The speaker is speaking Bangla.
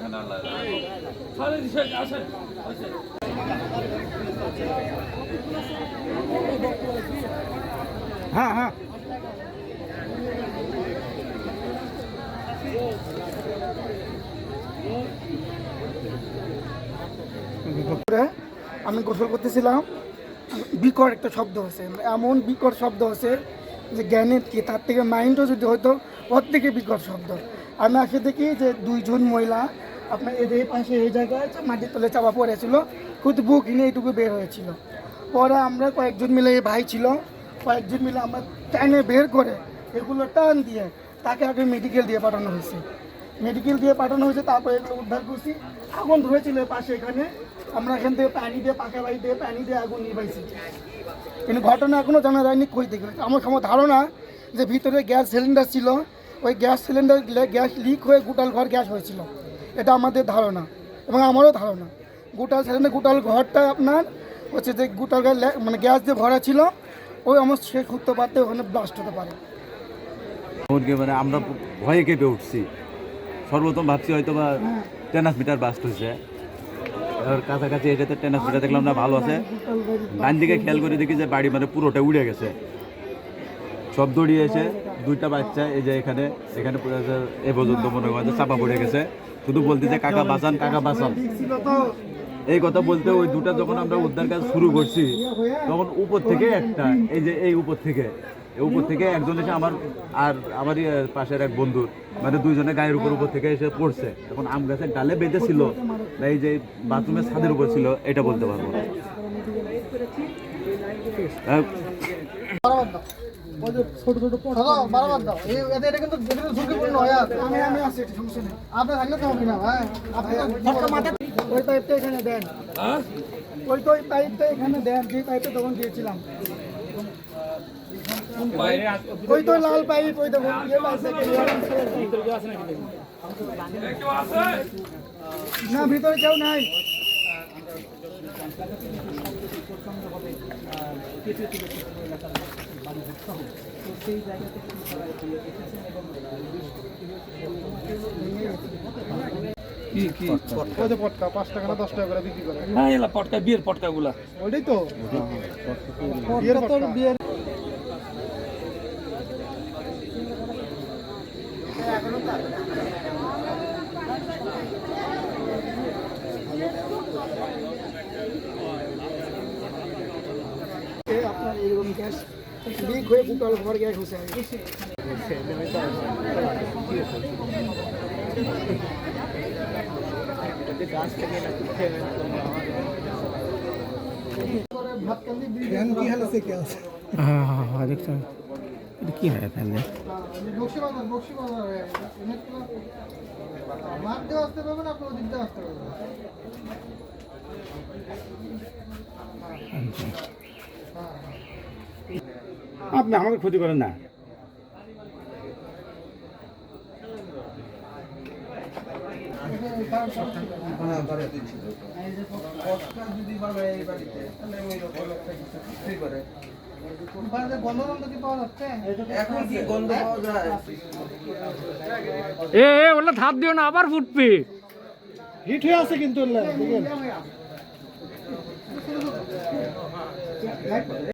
এখানে আল্লাহ খালি দিছে আসেন। হ্যাঁ হ্যাঁ। আমি গোসল করতেছিলাম। বিকট একটা শব্দ হচ্ছে এমন বিকট শব্দ হচ্ছে যে জ্ঞানের কি, তার থেকে মাইন্ডও যদি হতো ওর থেকে বিকট শব্দ। আমি আসে দেখি যে দুইজন মহিলা আপনার এদের পাশে এই জায়গায় মাটির তলে চাপা পড়েছিল কিন্তু বুক নিয়ে এইটুকু বের হয়েছিল। পরে আমরা কয়েকজন মিলে এই ভাই ছিল, কয়েকজন মিলে আমরা টাইনে বের করে এগুলো টান দিয়ে তাকে আগে মেডিকেল দিয়ে পাঠানো হয়েছে। মেডিকেল দিয়ে পাঠানো হয়েছে, তারপরে এগুলো উদ্ধার করছি। আগুন ধরেছিল পাশে এখানে। আমরা এখান থেকে পানি দিয়ে, পাকা বাড়ি দিয়ে পানি দিয়ে আগুন নিভাইছি। কিন্তু ঘটনা এখনও জানা যায়নি কই থেকে। আমার আমার ধারণা যে ভিতরে গ্যাস সিলিন্ডার ছিল। ওই গ্যাস সিলিন্ডার গ্যাস লিক হয়ে গোটাল ঘর গ্যাস হয়েছিল। এটা আমাদের ধারণা এবং আমারও ধারণা। গোটাল সিলিন্ডার গোটাল ঘরটা আপনার হচ্ছে যে গোটাল মানে গ্যাস যে ভরা ছিল, ওই আমার শেষ করতে পারতে ওখানে ব্লাস্ট হতে পারে। মানে আমরা ভয়ে কেঁপে উঠছি। সর্বপ্রথম ভাবছি হয়তো বা টেনাস মিটার বাস্ট হয়েছে। এবার কাছাকাছি এটাতে টেনাস মিটার দেখলাম না, ভালো আছে। ডান দিকে খেয়াল করে দেখি যে বাড়ি মানে পুরোটা উড়ে গেছে। সব দড়িয়ে এসে দুইটা বাচ্চা, এই যে এখানে এখানে এ পর্যন্ত মনে যে চাপা পড়ে গেছে। শুধু বলতেছে কাকা বাঁচান কাকা বাঁচান। এই কথা বলতে ওই দুটা যখন আমরা উদ্ধার কাজ শুরু করছি, তখন উপর থেকে একটা, এই যে এই উপর থেকে উপর থেকে একজন এসে আমার আর আমারই পাশের এক বন্ধুর মানে দুইজনে গায়ের উপর উপর থেকে এসে পড়ছে। এখন আম গাছের ডালে বেঁধে ছিল না এই যে বাথরুমের ছাদের উপর ছিল এটা বলতে পারব ওই ছোট ছোট বারবার দাও এটা এটা কিন্তু ঝুঁকিপূর্ণ হয়ে আমি আমি আছি সমস্যা নেই। আপনি থাকলে তো হবে না ভাই আপনি ওই পাইপটা এখানে দেন। হ্যাঁ? ওই তো ওই পাইপটা এখানে দেন যে পাইপটা তখন দিয়েছিলাম। ওই তো লাল পাইপ ওই দেখুন পাইপ কেউ আছে না ভিতরে কেউ নাই। কি কি? ওই যে পটকা পাঁচ টাকা না দশ টাকা করে বিক্রি করে। না এলা পটকা বিয়ের পটকাগুলা। ওইটাই তো? বিয়ের পটকা বিয়ের গ্যাস লিক হয়ে গোটাল ঘর গ্যাস হচ্ছে ভাত কান্দি কি হালছে কে আছে হ্যাঁ হ্যাঁ হ্যাঁ দেখছ এটা কি হয় ফেললে বক্সি বাজার বক্সি বাজার মাঠ দিয়ে আসতে পারবেন আপনি ওদিক দিয়ে আসতে পারবেন আপনি আমাকে ক্ষতি করেন না। এ ওলা দিও না আবার ফুটবে। হিট হয়ে আছে কিন্তু